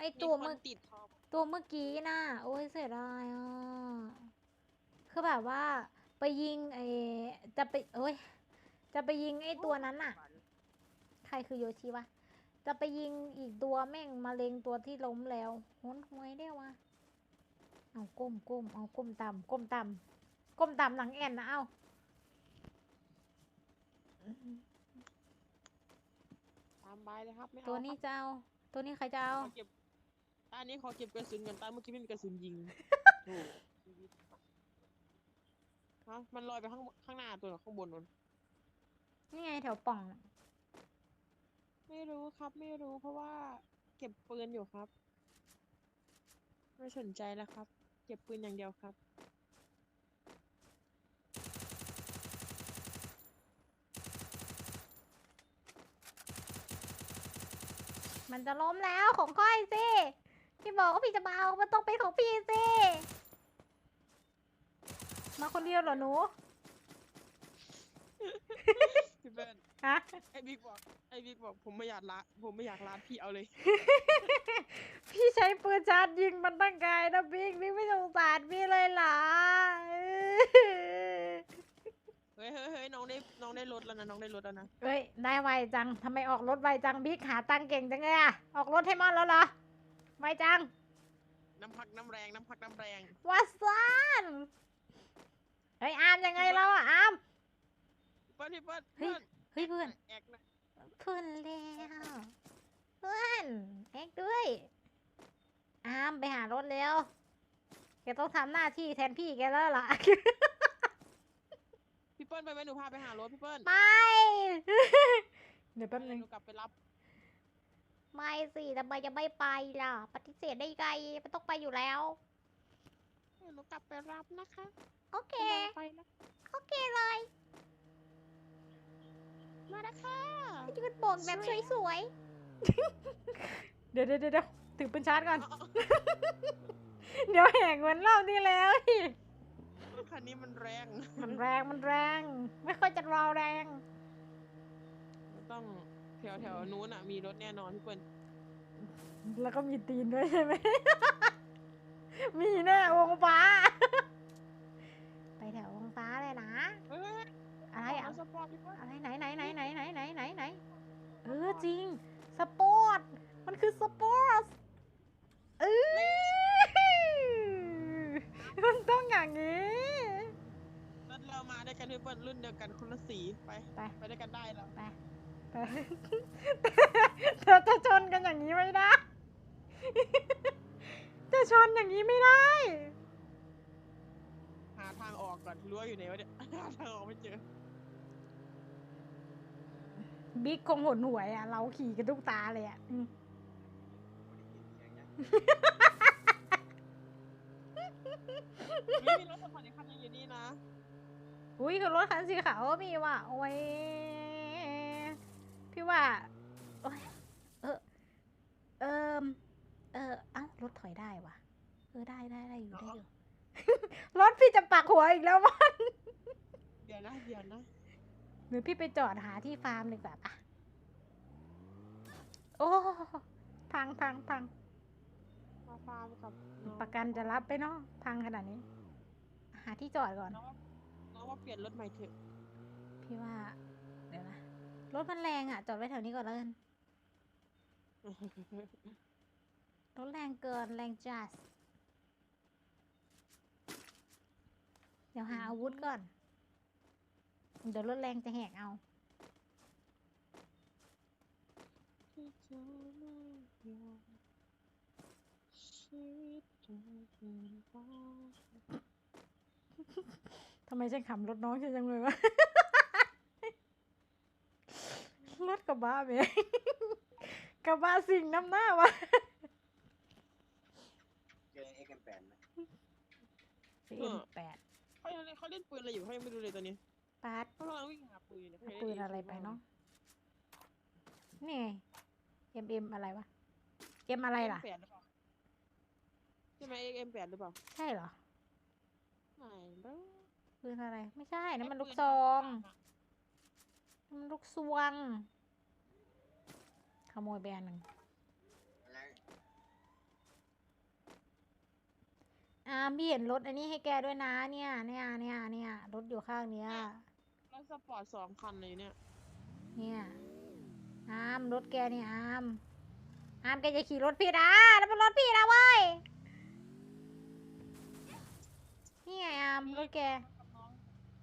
ไอตัวมีเมื่อคนติดท็อปตัวเมื่อกี้น่ะโอ้ยเสียดายอะคือแบบว่า ไปยิงไอจะไปเอ้ย จะไปยิงไอตัวนั้นน่ะ ใครคือโยชิวะจะไปยิงอีกตัวแม่งมาเล็งตัวที่ล้มแล้วโหนหวยได้วะเอาก้มก้มเอาก้มต่ำก้มต่ำก้มต่ำหลังแอนนะเอาอื้อหือตามใบเลยครับไม่เอาตัวนี้ครับจะเอาตัวนี้ใครจะเอาขอเก็บ อันนี้ขอเก็บกระสุนก่อนตาเมื่อกี้ไม่มีกระสุนยิงโอ้ชีวิตฮะมันลอยไปข้างข้างหน้าตัวหรือข้างบนมันนี่ไงแถวป่องน่ะไม่รู้ครับไม่รู้เพราะว่าเก็บปืนอยู่ครับ ไม่สนใจแล้วครับ เก็บปืนอย่างเดียวครับ มันจะล้มแล้วของก้อยสิ พี่บอกว่าพี่จะมาเอา มันต้องเป็นของพี่สิ มาคนเดียวเหรอหนู พี่เบิ้ลฮะ ไอ้บิ๊กบอกไอ้บิ๊กบอกผมไม่อยากละผมไม่อยากลาพี่เอาเลยพี่ใช้ปืนชาร์จยิงมันตั้งไกลนะบิ๊กบิ๊กไม่สงสารพี่เลยเหรอเฮ้ยเฮ้ยเฮ้ยน้องได้น้องได้รถแล้วนะน้องได้รถแล้วนะเฮ้ย ได้ไวจังทำไมออกรถไวจังบิ๊กหาตังค์เก่งจังเลยอะออกรถให้มอนแล้วเหรอ ไวจัง น้ำพักน้ำแรงน้ำพักน้ำแรงวาซานเฮ้ยอามยังไงเราอะอาม เปิ้ลพี่เปิ้ลเฮ้ย เฮ้ยเพื่อนแอกนะเพื่อนแล้วเพื่อนแอกด้วยอามไปหารถเร็วแกต้องทำหน้าที่แทนพี่แกแล้วล่ะ พี่เปิ้ลไปไหมหนูพาไปหารถพี่เปิ้ลไม่เดี๋ยวแป๊บนึงหนูกลับไปรับ ไม่สิทำไมจะไม่ไปล่ะ ปฏิเสธได้ไงมันต้องไปอยู่แล้วหนูกลับไปรับนะคะโอเคกำลังไปนะโอเคเลยมานะคะยืดโบกแบบสวยๆเดี๋ยวเดี๋ยวเดี๋ยวถึงปืนชาร์จก่อนเอาเดี๋ยวแหกเหมือนรอบที่แล้วอีกๆรถคันนี้มันแรงมันแรงมันแรง ไม่ค่อยจะรอแรง มันต้อง แถวแถวๆนู้นอะมีรถแน่นอนพี่เปิ้ลแล้วก็มีตีนด้วยใช่ไหม มีแน่วงฟ้า ไปแถววงฟ้าเลยนะเฮ้ยอะไรๆอะเอาสปอร์ตพี่เปิ้ลอะไรไหนไหนไหนไหนไหนไหนไหนไหนเออจริง สปอร์ต มันคือสปอร์ตเออมันต้องอย่างนี้ รถเรามาด้วยกันพี่เปิ้ลรุ่นเดียวกันคนละสีไป ไป ไปด้วยกันได้แล้ว ไป ไปเราจะชนกันอย่างนี้ไม่ได้ จะชนอย่างนี้ไม่ได้ หาทางออกก่อนรั้วอยู่ไหนวะเนี่ยหาทางออกไม่เจอ บิ๊กคงหนหวยอะ เราขี่กันทุกตาเลยอะอืมไม่มีรถสปอร์ตอีกคันนึงอยู่นี่นะ อุ้ยคือรถคันสีขาวก็มีว่ะโอ้ย พี่ว่าโอ้ยเออ เออเออเอ้ารถถอยได้ว่ะเออได้ได้ได้อยู่ได้อยู่ รถพี่จะปักหัวอีกแล้วมั้งเดี๋ยวนะเดี๋ยวนะหรือพี่ไปจอดหาที่ฟาร์มดีกว่าปะโอ้ พังพังพังมาฟาร์มกับน้องประกันจะรับไปเนาะพังขนาดนี้ หาที่จอดก่อน น้องว่าน้องว่าเปลี่ยนรถใหม่เถอะ พี่ว่าเดี๋ยวนะ รถมันแรงอะ จอดไว้แถวนี้ก่อนแล้วกัน รถแรงเกินแรงจัดเดี๋ยวหาอาวุธก่อน เดี๋ยวรถแรงจะแหกเอาที่เธอไม่ยอมชีวิตเธอเปลี่ยนไปทำไมฉันขำรถน้องฉันจังเลยวะ รถกระบะเบกระบะสิ่งน้ำหน้าวะเจอเอ็กแปดไหมเอ็มแปดเขายังเล่นเขาเล่นปืนอะไรอยู่เขายังไม่รู้เลยตอนนี้ปาดเขากำลังวิ่งหาปืนอยู่เนี่ยเอาปืนอะไรไปเนาะนี่ไงเอ็มเอ็มอะไรวะเอ็มอะไรล่ะเอ็มแปดหรือเปล่าใช่ไหมเอ็มแปดหรือเปล่าใช่เหรอไม่รู้ปืนอะไร ไม่ใช่นั่นมันลูกซอง ลูกซวง ขโมยไปอันหนึ่งอะไรอามพี่เห็นรถอันนี้ให้แกด้วยนะ เนี่ย เนี่ย เนี่ย เนี่ยรถอยู่ข้างเนี้ย รถสปอร์ตสองคันเลยเนี่ย เนี่ยอามรถแกเนี่ยอามอามแกจะขี่รถพี่นะแล้วมันรถพี่นะเว้ยนี่ไงอามรถแกกับน้อง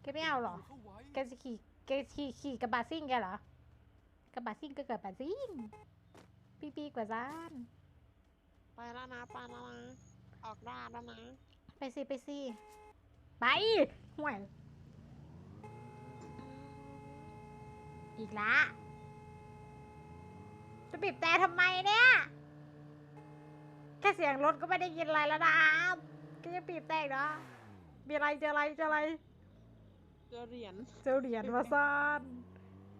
แกไม่เอาเหรอ แกจะขี่ แกขี่ขี่กระบะซิ่งแกเหรอ กระบะซิ่งก็กระบะซิ่ง ปีปีกว่าซาน ไปแล้วนะไปแล้วนะออกด้านแล้วนะไปสิไปสิ ไปห่วย อีกละ จะบีบแต่ทำไมเนี่ย แค่เสียงรถก็ไม่ได้ยินอะไรแล้วนะก็จะบีบแต่อีกเนาะมีอะไรเจออะไรเจออะไร เจอเหรียญเจอเหรียญมาซ่อน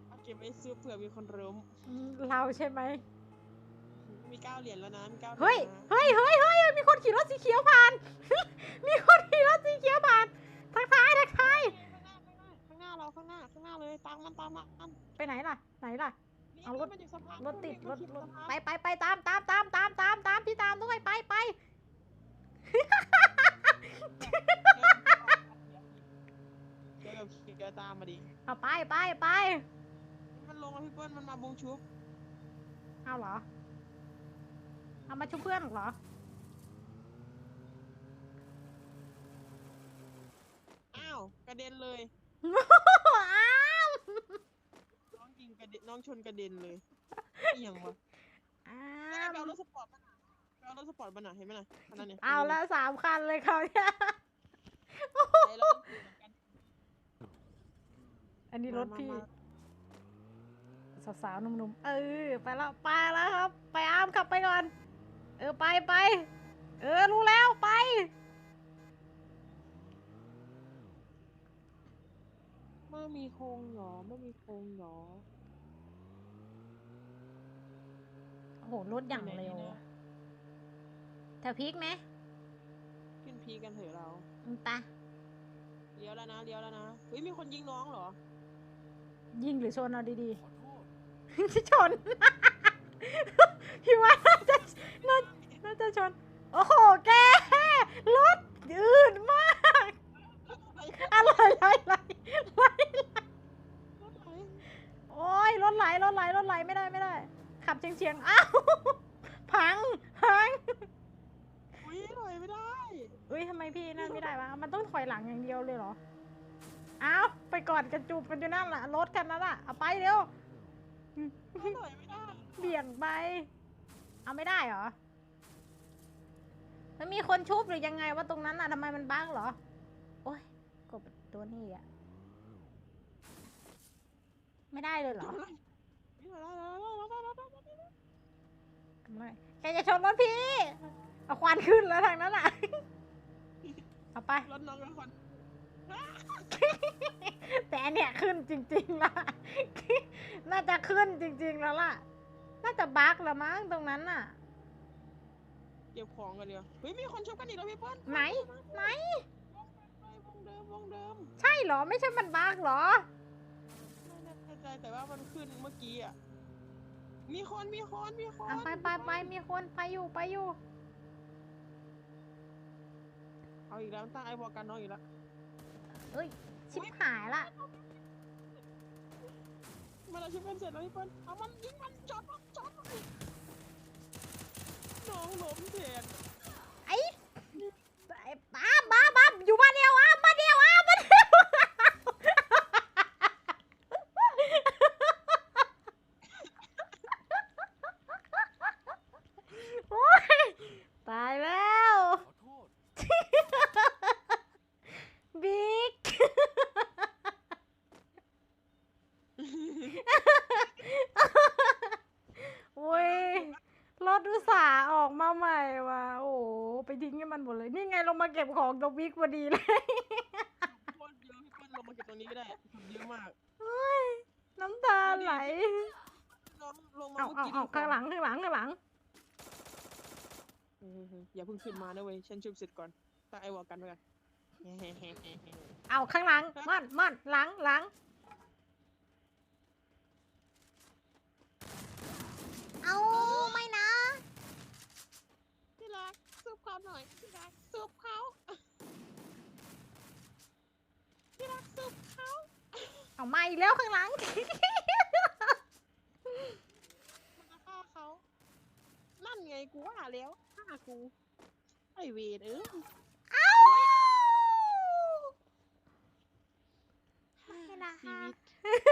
เอาเก็บไว้ซื้อเผื่อมีคนล้มอืมเราใช่ไหม มีเก้าเหรียญแล้วนะมีเก้าหรีญเฮ้ยนะเฮ้ย เฮ้ย เฮ้ย มีคนขี่รถสีเขียวผ่าน มีคนขี่รถสีเขียวผ่านทักทายทักทายข้างหน้าเราข้างหน้าข้างหน้าเลยตามมันตามมันไปไหนล่ะ ไหนล่ะ นี่เอารถ มันอยู่สะพานรถติดรถมันรถขี่สะพานไปไปไปตามตามตามตามตามตามพี่ตามด้วยไปไป เดี๋ยวแบบขี่เดี๋ยวตามมาดิ เอาไปไปไปมันลงแล้วพี่เปิ้ลมันมาบงชุบ เอาเหรอ เอามาชุบเพื่อนเหรอ อ้าวกระเด็นเลยอ้าวน้องยิงกระเด็นน้องชนกระเด็นเลยเอียงวะอ้าแม่ไปเอาวรถสปอร์ตมาหน่ะไปเอารถสปอร์ตมาหน่ะเห็นไหมน่ะอันนั้นเนี่ยเอาละสามคันเลยเขาเนี่ย ไปแล้วก็ขี่เหมือนกัน อั นนี้รถพี่มามาสาวๆหนุ่มๆ เออ ไปแล้วไปแล้วครับ ไปอามขับไปก่อน เออ ไปไป เออ รู้แล้วไป ไม่มีโครงหรอ ไม่มีโครงหรอ โอ้โห รถอย่างเร็วไปไหนดีนะแถวพีกไหมขึ้นพีกันเถอะเราอืมไปเลี้ยวแล้วนะเลี้ยวแล้วนะเฮ้ยมีคนยิงน้องเหรอ ยิงหรือชนเอาดีๆชนพี่ว่าน่าจะน่าน่าจะชน โอ้โห แก รถยืดมาก อะไรอะไรอะไรอะไรโอ้ยรถไหลรถไหลรถไหลไม่ได้ไม่ได้ ขับเฉียงเฉียงๆอ้าว พัง พังอุ้ยถอยไม่ได้เอ้ยทำไมพี่นั่นไม่ได้วะ มันต้องถอยหลังอย่างเดียวเลยเหรอ อ้าวไปก่อนกันจูบกันอยู่นั่นแหละรถกันนั่นแหละเอาไปเร็วถอยไม่ได้เบี่ยงไป เอาไม่ได้เหรอ มันมีคนชุบหรือยังไงว่าตรงนั้นน่ะทำไมมันบ้างเหรอ โอ้ยกบตัวนี้อะ ไม่ได้เลยเหรอไม่แกจะชนรถพี่ เอาควันขึ้นแล้วทางนั้นอะเอาไป รถน้องเป็นคน แต่อันเนี่ยขึ้นจริงๆล่ะน่าจะขึ้นจริง ๆ แล้วล่ะ น่าจะบั๊กละมั้งตรงนั้นน่ะ เก็บของกันเดียวเฮ้ยมีคนชกกันอีกแล้วพี่เปิ้ลไหน ไหนไปวงเดิมวงเดิมใช่เหรอ ไม่ใช่มันบั๊กเหรอ ไม่แน่ใจแต่ว่ามันขึ้นเมื่อกี้อะ มีคนมีคนมีคนอะไปไปไปมีคนไปอยู่ไปอยู่ เอาอีกแล้วตั้งไอ้บอกกันน้องอีกแล้ว เอ้ย ชิบหายละ มันเอาชิปเป็นเสร็จแล้วพี่เปิ้ลเอามันยิงมันจอดมันจอดมันน้องล้มเถียน ไอ้ไอ้บ้าบ้าบ้าอยู่บ้านเดียวอะบ้านเดียวอะบ้านเดียวโอ๊ยตายแล้ว บิ๊ก โอ้ย รถอุตส่าห์ออกมาใหม่ว่ะ โอ้โหไป ทิ้งให้มันหมดเลย นี่ไงลงมาเก็บของตรงบิ๊กพอดีเลย โคตรเยอะพี่เปิ้ลลงมาเก็บตรงนี้ก็ได้คนเยอะมากโอ้ยน้ำตาไหลน้องลงมาเอาเมื่อเอากี้เอาข้างหลังข้างหลังข้างหลังเฮ้ยๆๆอย่าเพิ่งขึ้นมานะเว้ยฉันชุบเสร็จก่อนตั้งไอ้บอกกันไปก่อน เอาข้างหลัง มันมันหลังหลัง หน่อยพี่รักซุบเขาพี่รักซุบเขาเอาไม่แล้วข้างหลังมาฆ่าเขาลั่นไงกูว่าแล้วฆ่ากูไอเวรเอออ้ชีวิต